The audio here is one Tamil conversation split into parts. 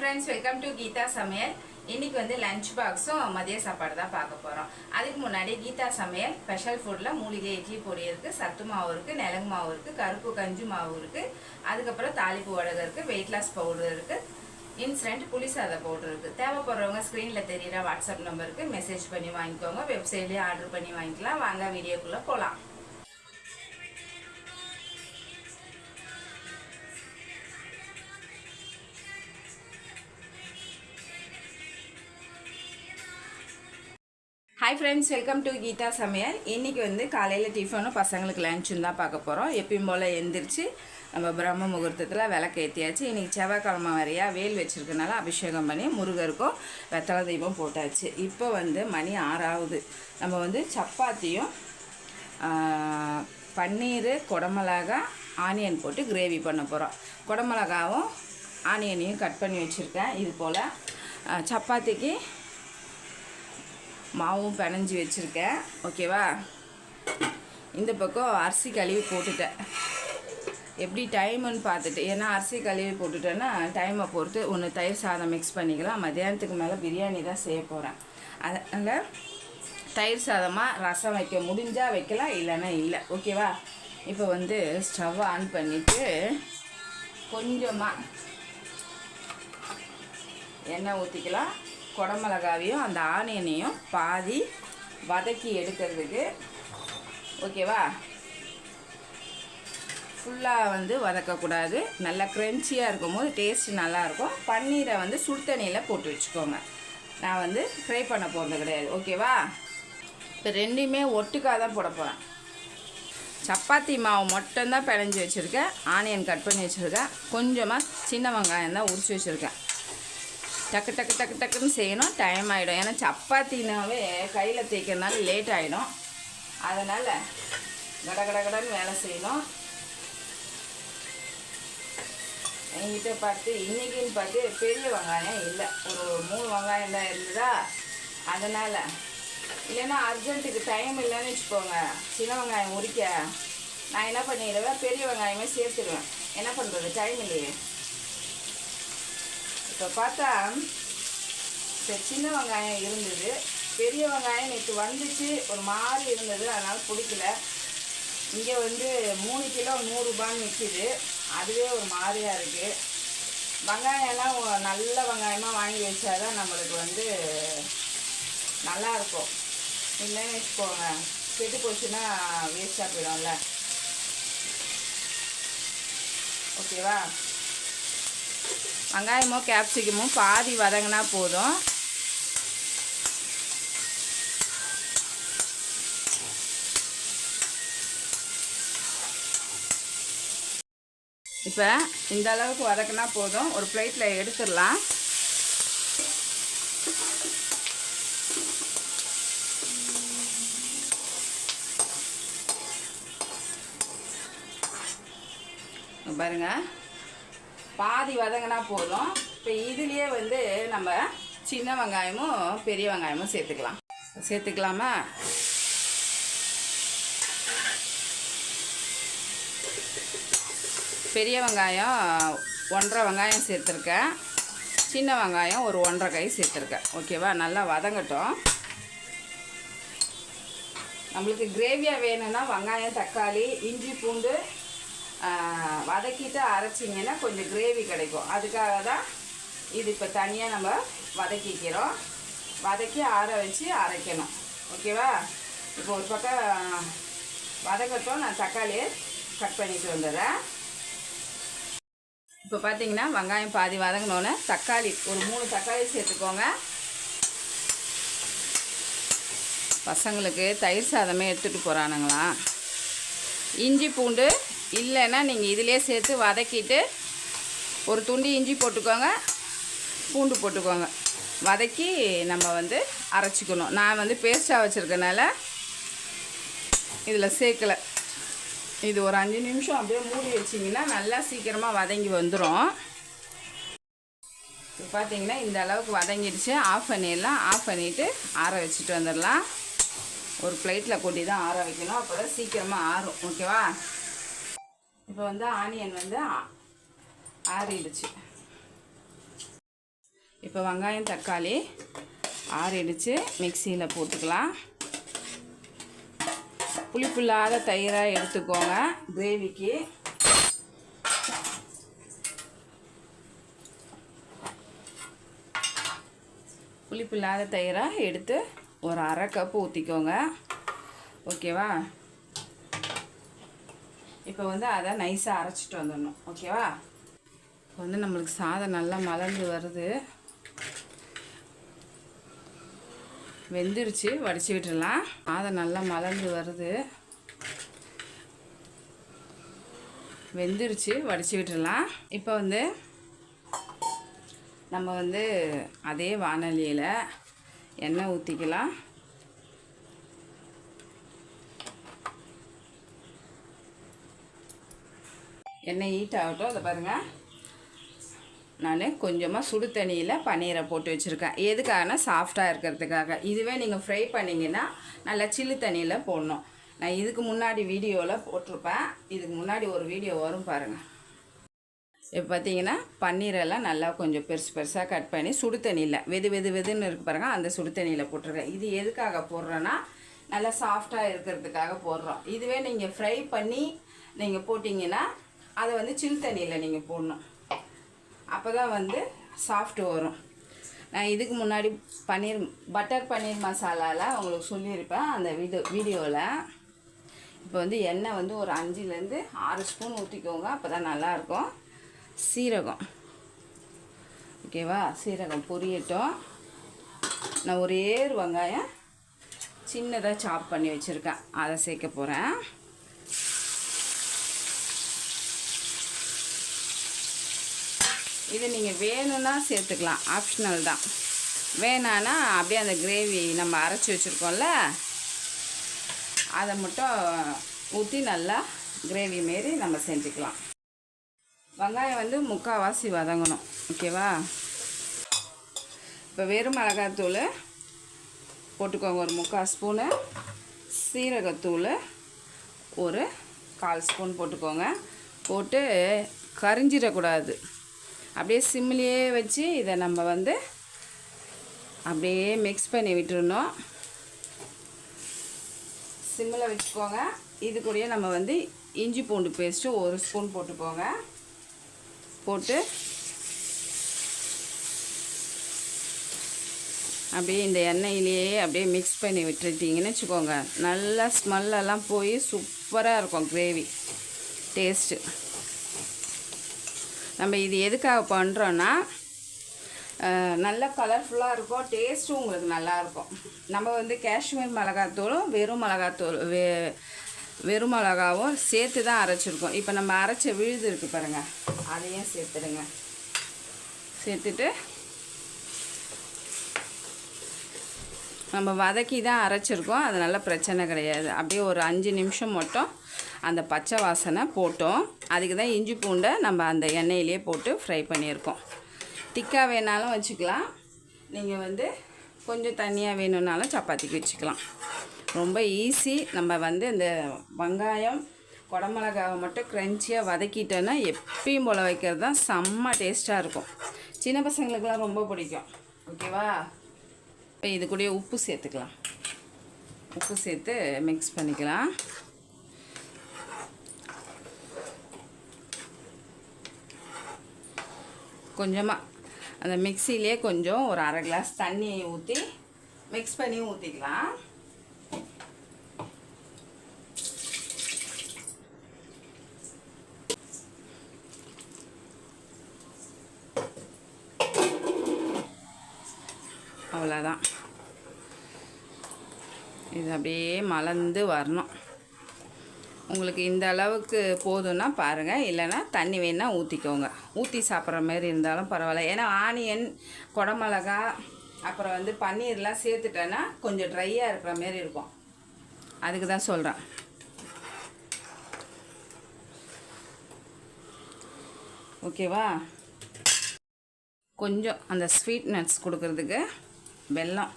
ஃப்ரெண்ட்ஸ் வெல்கம் டு கீதா சமையல் இன்னைக்கு வந்து லஞ்ச் பாக்ஸும் மதிய சாப்பாடு தான் பார்க்க போகிறோம் அதுக்கு முன்னாடி கீதா சமையல் ஸ்பெஷல் ஃபுட்டில் மூலிகை இட்லி பொடி இருக்குது சத்து மாவு இருக்குது நிலங்கு மாவு இருக்குது கருப்பு கஞ்சி மாவு இருக்குது அதுக்கப்புறம் தாளிப்பு உடகு இருக்குது வெயிட் லாஸ் பவுடர் இருக்குது இன்ஸ்டன்ட் புளிசாத பவுடர் இருக்குது தேவைப்படுறவங்க ஸ்க்ரீனில் தெரியிற வாட்ஸ்அப் நம்பருக்கு மெசேஜ் பண்ணி வாங்கிக்கோங்க வெப்சைட்லேயே ஆர்டர் பண்ணி வாங்கிக்கலாம். வாங்க வீடியோக்குள்ளே போகலாம் hi friends welcome to Geetha சமையல் இன்றைக்கி வந்து காலையில் டிஃபனும் பசங்களுக்கு லஞ்சும் தான் பார்க்க போகிறோம் எப்பயும் போல் எழுந்திரிச்சு நம்ம பிரம்ம முகூர்த்தத்தில் விளக்கு ஏற்றியாச்சு இன்றைக்கி செவ்வாய்க்கிழமை வரையா வேல் வச்சுருக்கனால அபிஷேகம் பண்ணி முருகருக்கும் வெத்தலை தெய்வம் போட்டாச்சு. இப்போ வந்து மணி ஆறாவது. நம்ம வந்து சப்பாத்தியும் பன்னீர் குடமிளகா ஆனியன் போட்டு கிரேவி பண்ண போகிறோம் குடமிளகாவும் ஆனியனையும் கட் பண்ணி வச்சுருக்கேன். இது போல் சப்பாத்திக்கு மாவும் பிணைஞ்சி வச்சுருக்கேன். ஓகேவா இந்த பக்கம் அரிசி கழுவி போட்டுட்டேன். எப்படி டைமுன்னு பார்த்துட்டு ஏன்னா அரிசி கழுவி போட்டுட்டேன்னா டைமை பொறுத்து ஒன்று தயிர் சாதம் மிக்ஸ் பண்ணிக்கலாம். மத்தியானத்துக்கு மேலே பிரியாணி தான் செய்ய போகிறேன் அதனால் தயிர் சாதமாக ரசம் வைக்க முடிஞ்சால் வைக்கலாம் இல்லைன்னா இல்லை. ஓகேவா இப்போ வந்து ஸ்டவ் ஆன் பண்ணிவிட்டு கொஞ்சமாக எண்ணெய் ஊற்றிக்கலாம் குடமிளகாவையும் அந்த ஆனியனையும் பாதி வதக்கி எடுக்கிறதுக்கு. ஓகேவா? ஃபுல்லாக வந்து வதக்கக்கூடாது. நல்லா க்ரன்ச்சியாக இருக்கும் போது டேஸ்ட் நல்லாயிருக்கும். பன்னீரை வந்து சுடு தண்ணியில் போட்டு வச்சுக்கோங்க. நான் வந்து ஃப்ரை பண்ண போகிறது கிடையாது. ஓகேவா? இப்போ ரெண்டுமே ஒட்டுக்காக தான் போட போகிறேன் சப்பாத்தி மாவு மட்டும்தான் பிணைஞ்சி வச்சுருக்கேன். ஆனியன் கட் பண்ணி வச்சுருக்கேன். கொஞ்சமாக சின்ன வெங்காயம் தான் உரிச்சு வச்சுருக்கேன். டக்கு டக்கு டக்கு டக்குன்னு செய்யணும். டைம் ஆகிடும் ஏன்னா சப்பாத்தினாவே கையில் தேய்க்கிறதுனால லேட் ஆகிடும் அதனால் கட கட கடன்னு வேலை செய்யணும். என்கிட்ட பார்த்து இன்றைக்கின்னு பார்த்து பெரிய வெங்காயம் இல்லை. ஒரு மூணு வெங்காயம் தான் இருந்ததா? அதனால் இல்லைன்னா அர்ஜென்ட்டுக்கு டைம் இல்லைன்னு வச்சுக்கோங்க. சின்ன வெங்காயம் உரிக்க. நான் என்ன பண்ணிடுவேன்? பெரிய வெங்காயமே சேர்த்துடுவேன். என்ன பண்ணுறது? டைம் இல்லையே. இப்போ பார்த்தா இப்போ சின்ன வெங்காயம் இருந்தது. பெரிய வெங்காயம் நேற்று வந்துச்சு ஒரு மாதிரி இருந்தது அதனால் பிடிக்கல. இங்கே வந்து மூணு கிலோ நூறுரூபான்னு விற்கிது அதுவே ஒரு மாதிரியாக இருக்குது வெங்காயம்லாம் நல்ல வெங்காயமாக வாங்கி வச்சாதான் நம்மளுக்கு வந்து நல்லா இருக்கும். இல்லைன்னு வச்சுக்கோங்க கெட்டு போச்சுன்னா வேஸ்ட்டாக போயிடும்ல. ஓகேவா? வெங்காயமும் கேப்சிகமும் பாதி வதங்கினா போதும். இப்போ இந்த அளவுக்கு வதக்கினா போதும். ஒரு பிளேட்டில் எடுத்துடலாம். பாருங்கள் பாதி வதங்கினா போதும். இப்போ இதுலேயே வந்து நம்ம சின்ன வெங்காயமும் பெரிய வெங்காயமும் சேர்த்துக்கலாம். சேர்த்துக்கலாமா? பெரிய வெங்காயம் ஒன்றரை வெங்காயம் சேர்த்துருக்கேன். சின்ன வெங்காயம் ஒரு ஒன்றரை கை சேர்த்துருக்கேன். ஓகேவா? நல்லா வதங்கட்டும். நம்மளுக்கு கிரேவியாக வேணும்னா வெங்காயம் தக்காளி இஞ்சி பூண்டு வதக்கிட்டு அரைச்சிங்கன்னா கொஞ்சம் கிரேவி கிடைக்கும். அதுக்காக தான் இது இப்போ தனியாக நம்ம வதக்கிக்கிறோம். வதக்கி ஆற வச்சு அரைக்கணும். ஓகேவா? இப்போ ஒரு பக்கம் வதக்கட்டும். நான் தக்காளியை கட் பண்ணிட்டு வந்துடுறேன். இப்போ பார்த்தீங்கன்னா வெங்காயம் பாதி வதங்கினோன்னே தக்காளி ஒரு மூணு தக்காளி சேர்த்துக்கோங்க. பசங்களுக்கு தயிர் சாதமே எடுத்துகிட்டு போகிறானுங்களா இஞ்சி பூண்டு இல்லைன்னா நீங்கள் இதிலே சேர்த்து வதக்கிட்டு ஒரு துண்டு இஞ்சி போட்டுக்கோங்க பூண்டு போட்டுக்கோங்க. வதக்கி நம்ம வந்து அரைச்சிக்கணும். நான் வந்து பேஸ்ட்டாக வச்சுருக்கனால இதில் சேர்க்கலை. இது ஒரு அஞ்சு நிமிஷம் அப்படியே மூடி வச்சிங்கன்னா நல்லா சீக்கிரமாக வதங்கி வந்துடும் இப்போ பார்த்தீங்கன்னா இந்த அளவுக்கு வதங்கிடுச்சு. ஆஃப் பண்ணிடலாம் ஆஃப் பண்ணிவிட்டு ஆற வச்சுட்டு வந்துடலாம். ஒரு பிளேட்டில் கொட்டி தான் ஆற வைக்கணும். அப்போ தான் சீக்கிரமாக ஆறும் ஓகேவா இப்போ வந்து ஆனியன் வந்து ஆறிடுச்சு. இப்போ வெங்காயம் தக்காளி ஆறிடுச்சு. மிக்சியில் போட்டுக்கலாம். புளிப்பு இல்லாத தயிராக எடுத்துக்கோங்க. கிரேவிக்கு. புளிப்பு இல்லாத தயிராக எடுத்து ஒரு அரை கப்பு ஊற்றிக்கோங்க ஓகேவா? இப்போ வந்து அதை நைஸாக அரைச்சிட்டு வந்துடணும். ஓகேவா இப்போ வந்து நம்மளுக்கு சாதம் நல்லா மலர்ந்து வருது. வெந்துருச்சு வடிச்சு விட்டுடலாம். சாதம் நல்லா மலர்ந்து வருது. வெந்துருச்சு வடிச்சு விட்டுடலாம். இப்போ வந்து நம்ம வந்து அதே வானொலியில் எண்ணெய் ஊற்றிக்கலாம் எண்ணெய் ஹீட் ஆகட்டும் அதை பாருங்கள் நான் கொஞ்சமாக சுடு தண்ணியில் பன்னீரை போட்டு வச்சுருக்கேன். எதுக்காகனா சாஃப்டாக இருக்கிறதுக்காக. இதுவே நீங்கள் ஃப்ரை பண்ணிங்கன்னா நல்லா சில்லு தண்ணியில் போடணும். நான் இதுக்கு முன்னாடி வீடியோவில் போட்டிருப்பேன். இதுக்கு முன்னாடி ஒரு வீடியோ வரும் பாருங்கள் இப்போ பார்த்தீங்கன்னா பன்னீரெல்லாம் நல்லா கொஞ்சம் பெருசு பெருசாக கட் பண்ணி சுடு தண்ணியில் வெது வெது வெதுன்னு இருக்கு பாருங்கள் அந்த சுடு தண்ணியில் போட்டிருக்கேன். இது எதுக்காக போடுறேன்னா நல்லா சாஃப்டாக இருக்கிறதுக்காக போடுறோம். இதுவே நீங்கள் ஃப்ரை பண்ணி நீங்கள் போட்டிங்கன்னா அதை வந்து சில் தண்ணியில் நீங்கள் போடணும். அப்போ தான் வந்து சாஃப்ட் வரும். நான் இதுக்கு முன்னாடி பன்னீர் பட்டர் பன்னீர் மசாலாவில் உங்களுக்கு சொல்லியிருப்பேன் அந்த வீடியோ வீடியோவில் இப்போ வந்து எண்ணெய் வந்து ஒரு அஞ்சுலேருந்து ஆறு ஸ்பூன் ஊற்றிக்கோங்க அப்போ தான் நல்லாயிருக்கும். சீரகம். ஓகேவா சீரகம் பொரியட்டும். நான் ஒரே வெங்காயம் சின்னதாக சாப் பண்ணி வச்சுருக்கேன். அதை சேர்க்க போகிறேன் இது நீங்கள் வேணும்னா சேர்த்துக்கலாம். ஆப்ஷனல் தான். வேணான்னா அப்படியே அந்த கிரேவி நம்ம அரைச்சி வச்சுருக்கோம்ல அதை மட்டும் ஊற்றி நல்லா கிரேவி மாரி நம்ம செஞ்சுக்கலாம். வெங்காயம் வந்து முக்கால்வாசி வதங்கணும். ஓகேவா இப்போ வெறும் மிளகாத்தூள் போட்டுக்கோங்க. ஒரு முக்கால் ஸ்பூனு. சீரகத்தூள் ஒரு கால் ஸ்பூன் போட்டுக்கோங்க. போட்டு கரிஞ்சிடக்கூடாது. அப்படியே சிம்லேயே வச்சு இதை நம்ம வந்து அப்படியே மிக்ஸ் பண்ணி விட்டுருணும் சிம்மில் வச்சுக்கோங்க. இது கூடயே நம்ம வந்து இஞ்சி பூண்டு பேஸ்ட்டு ஒரு ஸ்பூன் போட்டுக்கோங்க. போட்டு அப்படியே இந்த எண்ணெயிலேயே அப்படியே மிக்ஸ் பண்ணி விட்டுருட்டிங்கன்னு வச்சுக்கோங்க. நல்லா ஸ்மெல்லெல்லாம் போய் சூப்பராக இருக்கும் கிரேவி டேஸ்ட்டு நம்ம இது எதுக்காக பண்ணுறோன்னா நல்ல கலர்ஃபுல்லாக இருக்கும் டேஸ்ட்டும் உங்களுக்கு நல்லாயிருக்கும் நம்ம வந்து காஷ்மீர் மிளகாத்தூளும் வெறும் மிளகாத்தூள் வெ வெறும் மிளகாவும் சேர்த்து தான் அரைச்சிருக்கோம். இப்போ நம்ம அரைச்ச விழுது இருக்குது பாருங்கள் அதையும் சேர்த்துடுங்க. சேர்த்துட்டு நம்ம வதக்கி தான் அரைச்சிருக்கோம். அதனால் பிரச்சனை கிடையாது. அப்படியே ஒரு அஞ்சு நிமிஷம் மட்டும் அந்த பச்சை வாசனை போட்டோம். அதுக்கு தான் இஞ்சி பூண்டை நம்ம அந்த எண்ணெயிலே போட்டு ஃப்ரை பண்ணியிருக்கோம். திக்காக வேணாலும் வச்சுக்கலாம். நீங்கள் வந்து கொஞ்சம் தண்ணியாக வேணும்னாலும் சப்பாத்திக்கு வச்சுக்கலாம். ரொம்ப ஈஸி நம்ம வந்து இந்த வெங்காயம் குடமிளகாவை மட்டும் க்ரன்ச்சியாக வதக்கிட்டோன்னா எப்பயும் போல் வைக்கிறது தான் செம்ம டேஸ்ட்டாக இருக்கும். சின்ன பசங்களுக்கெல்லாம் ரொம்ப பிடிக்கும். ஓகேவா இப்போ இது கூடயே உப்பு சேர்த்துக்கலாம். உப்பு சேர்த்து மிக்ஸ் பண்ணிக்கலாம். கொஞ்சமாக அந்த மிக்சிலே கொஞ்சம் ஒரு அரை கிளாஸ் தண்ணி ஊற்றி மிக்ஸ் பண்ணி ஊற்றிக்கலாம் அவ்வளோதான். இது அப்படியே மலர்ந்து வரணும். உங்களுக்கு இந்த அளவுக்கு போதும்னா பாருங்கள் இல்லைன்னா தண்ணி வேணால் ஊற்றிக்கோங்க ஊற்றி சாப்பிட்ற மாதிரி இருந்தாலும் பரவாயில்ல. ஏன்னா ஆனியன் குடமிளகா அப்புறம் வந்து பன்னீர்லாம் சேர்த்துட்டேன்னா கொஞ்சம் ட்ரையாக இருக்கிற மாரி இருக்கும். அதுக்கு தான் சொல்கிறேன் ஓகேவா கொஞ்சம் அந்த ஸ்வீட் நட்ஸ் கொடுக்கறதுக்கு வெல்லம்.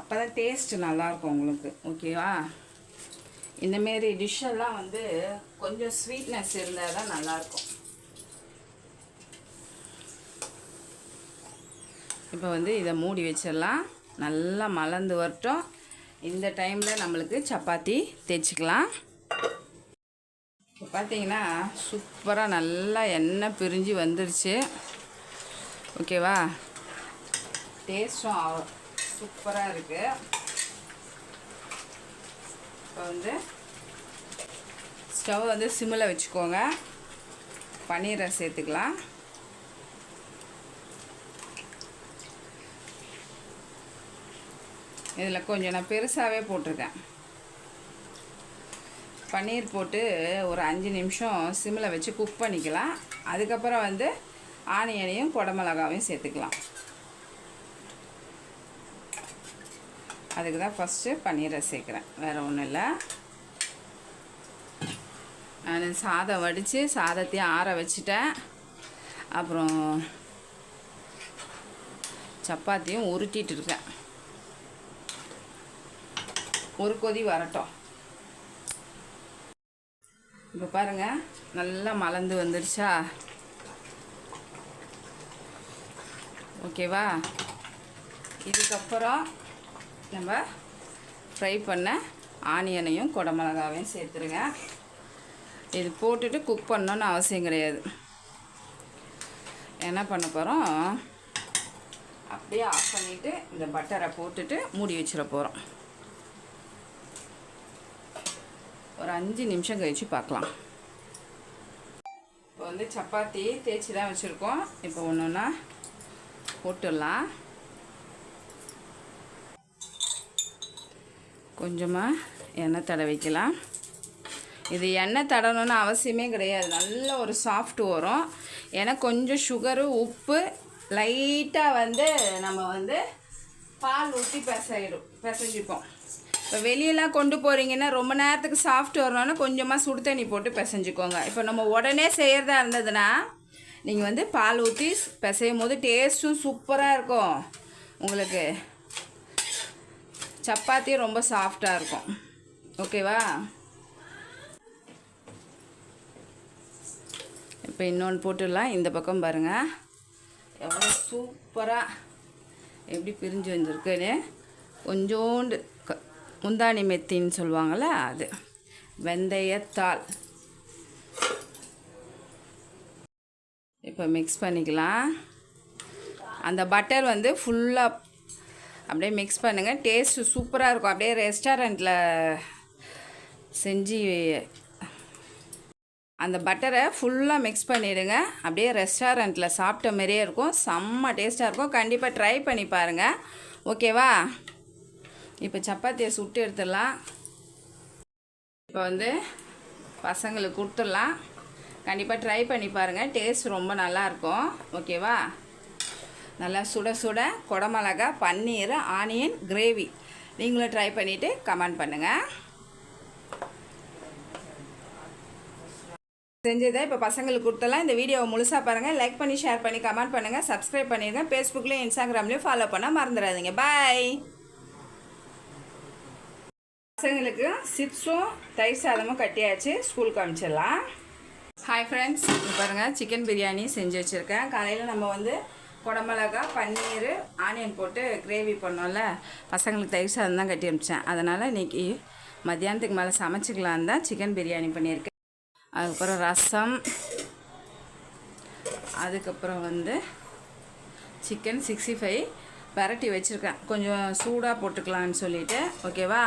அப்போ தான் டேஸ்ட்டு நல்லாயிருக்கும் உங்களுக்கு ஓகேவா இந்தமாரி டிஷ்ஷெல்லாம் வந்து கொஞ்சம் ஸ்வீட்னஸ் இருந்தால் தான் நல்லாயிருக்கும். இப்போ வந்து இதை மூடி வச்சிடலாம். நல்லா மலர்ந்து வரட்டும். இந்த டைமில் நம்மளுக்கு சப்பாத்தி தேய்ச்சிக்கலாம். இப்போ பார்த்தீங்கன்னா சூப்பராக நல்லா எண்ணெய் பிரிஞ்சு வந்துருச்சு. ஓகேவா டேஸ்ட்டும் சூப்பராக இருக்குது இப்போ வந்து ஸ்டவ் வந்து சிம்மில் வச்சுக்கோங்க. பன்னீரை சேர்த்துக்கலாம். இதில் கொஞ்சம் நான் பெருசாகவே போட்டிருக்கேன். பன்னீர் போட்டு ஒரு அஞ்சு நிமிஷம் சிம்மில் வச்சு குக் பண்ணிக்கலாம். அதுக்கப்புறம் வந்து ஆனியனையும் குடமிளகாவையும் சேர்த்துக்கலாம். அதுக்கு தான் ஃபஸ்ட்டு பன்னீரை சேர்க்குறேன். வேறு ஒன்றும் இல்லை. நான் சாதம் வடித்து சாதத்தையும் ஆற வச்சுட்டேன். அப்புறம் சப்பாத்தியும் உருட்டிகிட்டு இருக்கேன். ஒரு கொதி வரட்டும். இப்போ பாருங்கள் நல்லா மலர்ந்து வந்துடுச்சா ஓகேவா இதுக்கப்புறம் நம்ம ஃப்ரை பண்ண ஆனியனையும் குடமிளகாவையும் சேர்த்துருங்க. இது போட்டுட்டு குக் பண்ணணுன்னு அவசியம் கிடையாது. என்ன பண்ண போகிறோம் அப்படியே ஆஃப் பண்ணிவிட்டு இந்த பட்டரை போட்டுட்டு மூடி வச்சிட போகிறோம் ஒரு அஞ்சு நிமிஷம் கழித்து பார்க்கலாம். இப்போ வந்து சப்பாத்தி தேய்ச்சி தான் வச்சுருக்கோம். இப்போ ஒன்று ஒன்றா போட்டுடலாம். கொஞ்சமாக எண்ணெய் தடவிக்கலாம் இது எண்ணெய் தடணும்னு அவசியமே கிடையாது. நல்ல ஒரு சாஃப்ட் வரும். ஏன்னா கொஞ்சம் சுகரு உப்பு லைட்டாக வந்து நம்ம வந்து பால் ஊற்றி பிசைடும் பிசைஞ்சிப்போம். இப்போ வெளியெல்லாம் கொண்டு போகிறீங்கன்னா ரொம்ப நேரத்துக்கு சாஃப்ட் வரணும்னா கொஞ்சமாக சுடு தண்ணி போட்டு பிசைஞ்சிக்கோங்க. இப்போ நம்ம உடனே செய்கிறதா இருந்ததுன்னா நீங்கள் வந்து பால் ஊற்றி பிசையும் போது டேஸ்ட்டும் சூப்பராக இருக்கும். உங்களுக்கு சப்பாத்தி ரொம்ப சாஃப்டாக இருக்கும். ஓகேவா இப்போ இன்னொன்று போட்டுடலாம். இந்த பக்கம் பாருங்கள் எவ்வளோ சூப்பராக எப்படி பிரிஞ்சு வந்திருக்குன்னு. கொஞ்சோண்டு க முந்தாணி மெத்தின்னு சொல்லுவாங்கள்ல அது. வெந்தயத்தாள். இப்போ மிக்ஸ் பண்ணிக்கலாம். அந்த பட்டர் வந்து ஃபுல்லாக அப்படியே மிக்ஸ் பண்ணுங்கள் டேஸ்ட்டு சூப்பராக இருக்கும். அப்படியே ரெஸ்டாரண்ட்டில் செஞ்சு அந்த பட்டரை ஃபுல்லாக மிக்ஸ் பண்ணிவிடுங்க அப்படியே ரெஸ்டாரண்ட்டில் சாப்பிட்ட மாதிரியே இருக்கும். செம்ம டேஸ்ட்டாக இருக்கும். கண்டிப்பாக ட்ரை பண்ணி பாருங்கள் ஓகேவா இப்போ சப்பாத்தியை சுட்டு எடுத்துடலாம். இப்போ வந்து பசங்களுக்கு கொடுத்துடலாம். கண்டிப்பாக ட்ரை பண்ணி பாருங்கள் டேஸ்ட் ரொம்ப நல்லாயிருக்கும் ஓகேவா நல்லா சுட சுட குடமிளகா பன்னீர் ஆனியன் கிரேவி. நீங்களும் ட்ரை பண்ணிவிட்டு கமெண்ட் பண்ணுங்கள் செஞ்சதை இப்போ பசங்களுக்கு கொடுத்தலாம் இந்த வீடியோவை முழுசாக பாருங்கள் லைக் பண்ணி ஷேர் பண்ணி கமெண்ட் பண்ணுங்கள் சப்ஸ்கிரைப் பண்ணிடுங்க ஃபேஸ்புக்லேயும் இன்ஸ்டாகிராம்லேயும் ஃபாலோ பண்ண மறந்துடாதீங்க. பாய் பசங்களுக்கு சிப்ஸும் தயிர் சாதமும் கட்டியாச்சு. ஸ்கூலுக்கு அனுப்பிச்சிடலாம். ஹாய் ஃப்ரெண்ட்ஸ் பாருங்கள் சிக்கன் பிரியாணி செஞ்சு வச்சுருக்கேன். காலையில் நம்ம வந்து குடமிளகா பன்னீர் ஆனியன் போட்டு கிரேவி பண்ணோம்ல பசங்களுக்கு தயிர் சாதம் தான் கட்டி அனுப்பிச்சேன். அதனால் இன்றைக்கி மத்தியானத்துக்கு மேலே சமைச்சிக்கலாம் தான் சிக்கன் பிரியாணி பண்ணியிருக்கேன். அதுக்கப்புறம் ரசம் அதுக்கப்புறம் வந்து சிக்கன் சிக்ஸ்டி ஃபைவ் பரட்டி வச்சுருக்கேன். கொஞ்சம் சூடாக போட்டுக்கலான்னு சொல்லிவிட்டு ஓகேவா